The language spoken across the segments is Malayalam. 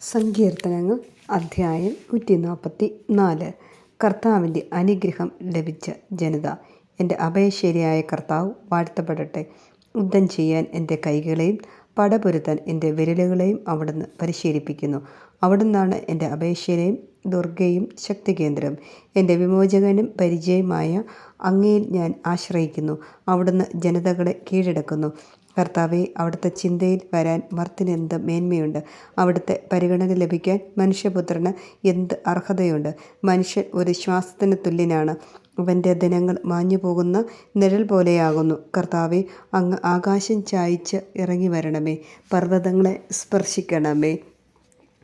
സങ്കീർത്തനങ്ങൾ അധ്യായം നൂറ്റി നാൽപ്പത്തി നാല് കർത്താവിന്റെ അനുഗ്രഹം ലഭിച്ച ജനത. എന്റെ അഭയശരിയായ കർത്താവ് വാഴ്ത്തപ്പെടട്ടെ. യുദ്ധം ചെയ്യാൻ എന്റെ കൈകളെയും പടപൊരുത്താൻ എന്റെ വിരലുകളെയും അവിടുന്ന് പരിശീലിപ്പിക്കുന്നു. അവിടുന്നാണ് എന്റെ അപേക്ഷയിലെയും ദുർഗയും ശക്തികേന്ദ്രം എന്റെ വിമോചകനും പരിചയമായ അങ്ങയിൽ ഞാൻ ആശ്രയിക്കുന്നു. അവിടുന്ന് ജനതകളെ കീഴടക്കുന്നു. കർത്താവെ അവിടുത്തെ ചിന്തയിൽ വരാൻ മർത്തിനെന്ത് മേന്മയുണ്ട്? അവിടുത്തെ പരിഗണന ലഭിക്കാൻ മനുഷ്യപുത്രന് എന്ത് അർഹതയുണ്ട്? മനുഷ്യൻ ഒരു ശ്വാസത്തിന് തുല്യനാണ്. അവന്റെ ദിനങ്ങൾ മാഞ്ഞു പോകുന്ന നിഴൽ പോലെയാകുന്നു. കർത്താവെ അങ്ങ് ആകാശം ചായ്ച്ച് ഇറങ്ങി വരണമേ. പർവതങ്ങളെ സ്പർശിക്കണമേ.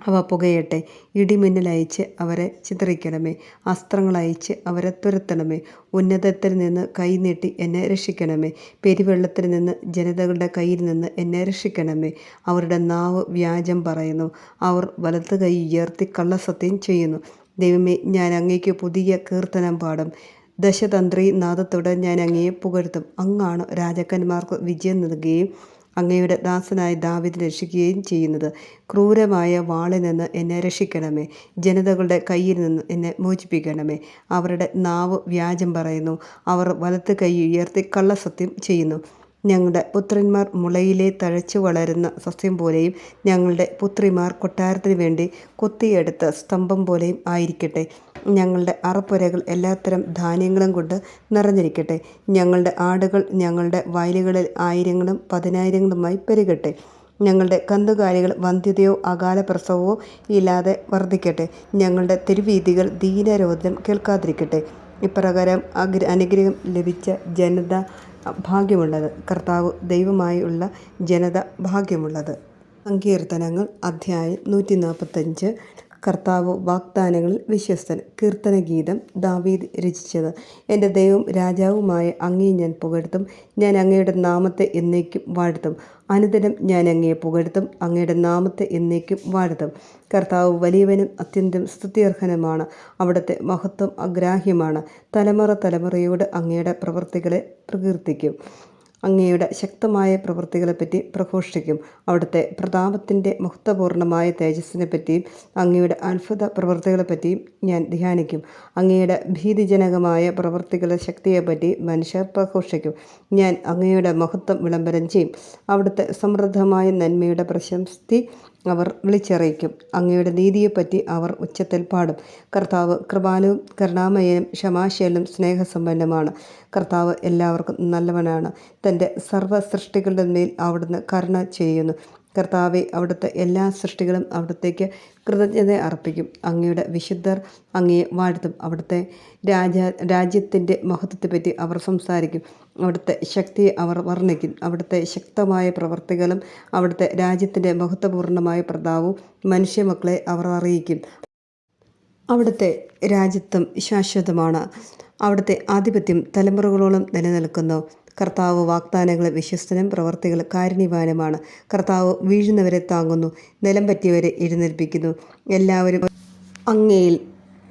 അവ പുകയട്ടെ. ഇടിമിന്നലയച്ച് അവരെ ചിതറിക്കണമേ. അസ്ത്രങ്ങളയച്ച് അവരെ തുരത്തണമേ. ഉന്നതത്തിൽ നിന്ന് കൈനീട്ടി എന്നെ രക്ഷിക്കണമേ. പെരുവെള്ളത്തിൽ നിന്ന് ജനതകളുടെ കയ്യിൽ നിന്ന് എന്നെ രക്ഷിക്കണമേ. അവരുടെ നാവ് വ്യാജം പറയുന്നു. അവർ വലത്ത് കൈ ഉയർത്തി കള്ളസത്യം ചെയ്യുന്നു. ദൈവമേ ഞാൻ അങ്ങേക്ക് പുതിയ കീർത്തനം പാടും. ദശതന്ത്രി നാദത്തോടെ ഞാൻ അങ്ങയെ പുകഴ്ത്തും. അങ്ങാണ് രാജാക്കന്മാർക്ക് വിജയം നൽകുകയും അങ്ങയുടെ ദാസനായ ദാവിദ് രക്ഷിക്കുകയും ചെയ്യുന്നത്. ക്രൂരമായ വാളിൽ നിന്ന് എന്നെ രക്ഷിക്കണമേ. ജനതകളുടെ കയ്യിൽ നിന്ന് എന്നെ മോചിപ്പിക്കണമേ. അവരുടെ നാവ് വ്യാജം പറയുന്നു. അവർ വലത്ത് കൈ ഉയർത്തി കള്ളസത്യം ചെയ്യുന്നു. ഞങ്ങളുടെ പുത്രന്മാർ മുളയിലെ തഴച്ചു വളരുന്ന സസ്യം പോലെയും ഞങ്ങളുടെ പുത്രിമാർ കൊട്ടാരത്തിന് വേണ്ടി കൊത്തിയെടുത്ത സ്തംഭം പോലെയും ആയിരിക്കട്ടെ. ഞങ്ങളുടെ അറപ്പുരകൾ എല്ലാത്തരം ധാന്യങ്ങളും കൊണ്ട് നിറഞ്ഞിരിക്കട്ടെ. ഞങ്ങളുടെ ആടുകൾ ഞങ്ങളുടെ വയലുകളിൽ ആയിരങ്ങളും പതിനായിരങ്ങളുമായി പെരുകട്ടെ. ഞങ്ങളുടെ കന്നുകാലികൾ വന്ധ്യതയോ അകാല പ്രസവമോ ഇല്ലാതെ വർദ്ധിക്കട്ടെ. ഞങ്ങളുടെ തെരുവീതികൾ ദീനരോധനം കേൾക്കാതിരിക്കട്ടെ. ഇപ്രകാരം അഗ്ര അനുഗ്രഹം ലഭിച്ച ജനത ഭാഗ്യമുള്ളത്. കർത്താവ് ദൈവമായുള്ള ജനത ഭാഗ്യമുള്ളത്. സങ്കീർത്തനങ്ങൾ അധ്യായം നൂറ്റി നാൽപ്പത്തഞ്ച് കർത്താവ് വാഗ്ദാനങ്ങളിൽ വിശ്വസ്തൻ. കീർത്തനഗീതം ദാവീദ് രചിച്ചത്. എന്റെ ദൈവം രാജാവുമായ അങ്ങേ ഞാൻ പുകഴ്ത്തും. ഞാൻ അങ്ങയുടെ നാമത്തെ എന്നേക്കും വാഴ്ത്തും. അനുദിനം ഞാൻ അങ്ങയെ പുകഴ്ത്തും. അങ്ങയുടെ നാമത്തെ എന്നേക്കും വാഴ്ത്തും. കർത്താവ് വലിയവനും അത്യന്തം സ്തുത്യർഹനുമാണ്. അവിടുത്തെ മഹത്വം അഗ്രാഹ്യമാണ്. തലമുറ തലമുറയോട് അങ്ങയുടെ പ്രവൃത്തികളെ പ്രകീർത്തിക്കും. അങ്ങയുടെ ശക്തമായ പ്രവൃത്തികളെപ്പറ്റി പ്രഘോഷിക്കും. അവിടുത്തെ പ്രതാപത്തിന്റെ മുക്തപൂർണമായ തേജസ്സിനെപ്പറ്റിയും അങ്ങയുടെ അത്ഭുത പ്രവൃത്തികളെപ്പറ്റിയും ഞാൻ ധ്യാനിക്കും. അങ്ങയുടെ ഭീതിജനകമായ പ്രവൃത്തികളുടെ ശക്തിയെപ്പറ്റി മനുഷ്യർ പ്രഘോഷിക്കും. ഞാൻ അങ്ങയുടെ മഹത്വം വിളംബരം ചെയ്യും. അവിടുത്തെ സമൃദ്ധമായ നന്മയുടെ പ്രശസ്തി അവർ വിളിച്ചറിയിക്കും. അങ്ങയുടെ നീതിയെപ്പറ്റി അവർ ഉച്ചത്തിൽ പാടും. കർത്താവ് കൃപാലവും കരുണാമയനും ക്ഷമാശീലും സ്നേഹസമ്പന്നമാണ് കർത്താവ് എല്ലാവർക്കും നല്ലവനാണ്. തന്റെ സർവ സൃഷ്ടികളുടെ മേൽ അവിടുന്ന് കരുണ ചെയ്യുന്നു. കർത്താവെ അവിടുത്തെ എല്ലാ സൃഷ്ടികളും അവിടത്തേക്ക് കൃതജ്ഞത അർപ്പിക്കും. അങ്ങയുടെ വിശുദ്ധർ അങ്ങയെ വാഴ്ത്തും. അവിടുത്തെ രാജ രാജ്യത്തിന്റെ മഹത്വത്തെപ്പറ്റി അവർ സംസാരിക്കും. അവിടുത്തെ ശക്തിയെ അവർ വർണിക്കും. അവിടുത്തെ ശക്തമായ പ്രവർത്തികളും അവിടുത്തെ രാജ്യത്തിന്റെ മഹത്വപൂർണമായ പ്രതാവും മനുഷ്യമക്കളെ അവർ അറിയിക്കും. അവിടുത്തെ രാജ്യത്വം ശാശ്വതമാണ്. അവിടുത്തെ ആധിപത്യം തലമുറകളോളം നിലനിൽക്കുന്നു. കർത്താവ് വാഗ്ദാനങ്ങൾ വിശ്വസ്തനും പ്രവർത്തികൾ കാരുണ്യവാനുമാണ്. കർത്താവ് വീഴുന്നവരെ താങ്ങുന്നു നിലം പറ്റിയവരെ എഴുന്നേൽപ്പിക്കുന്നു. എല്ലാവരും അങ്ങയിൽ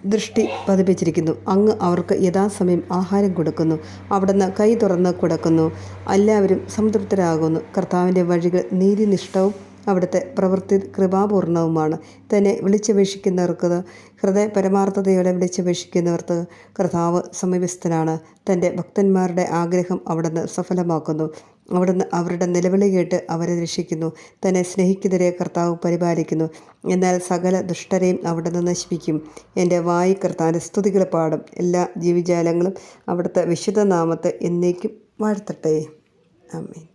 ദൃഷ്ടി പതിപ്പിച്ചിരിക്കുന്നു. അങ്ങ് അവർക്ക് യഥാസമയം ആഹാരം കൊടുക്കുന്നു. അവിടുന്ന് കൈ തുറന്ന് കൊടുക്കുന്നു. എല്ലാവരും സംതൃപ്തരാകുന്നു. കർത്താവിന്റെ വഴികൾ നീതിനിഷ്ഠവും അവിടുത്തെ പ്രവൃത്തി കൃപാപൂർണവുമാണ്. തന്നെ വിളിച്ചപേക്ഷിക്കുന്നവർക്ക് ഹൃദയ പരമാർത്ഥതയോടെ വിളിച്ചപേക്ഷിക്കുന്നവർക്ക് കർത്താവ് സമീപസ്ഥനാണ്. തന്റെ ഭക്തന്മാരുടെ ആഗ്രഹം അവിടുന്ന് സഫലമാക്കുന്നു. അവിടുന്ന് അവരുടെ നിലവിളി കേട്ട് അവരെ രക്ഷിക്കുന്നു. തന്നെ സ്നേഹിക്കുന്നവരെ കർത്താവ് പരിപാലിക്കുന്നു. എന്നാൽ സകല ദുഷ്ടരെയും അവിടുന്ന് നശിപ്പിക്കും. എന്റെ വായി കർത്താവിന്റെ സ്തുതികൾ പാടും. എല്ലാ ജീവിജാലങ്ങളും അവിടുത്തെ വിശുദ്ധ നാമത്തെ എന്നേക്കും വാഴ്ത്തട്ടെ. ആമേൻ.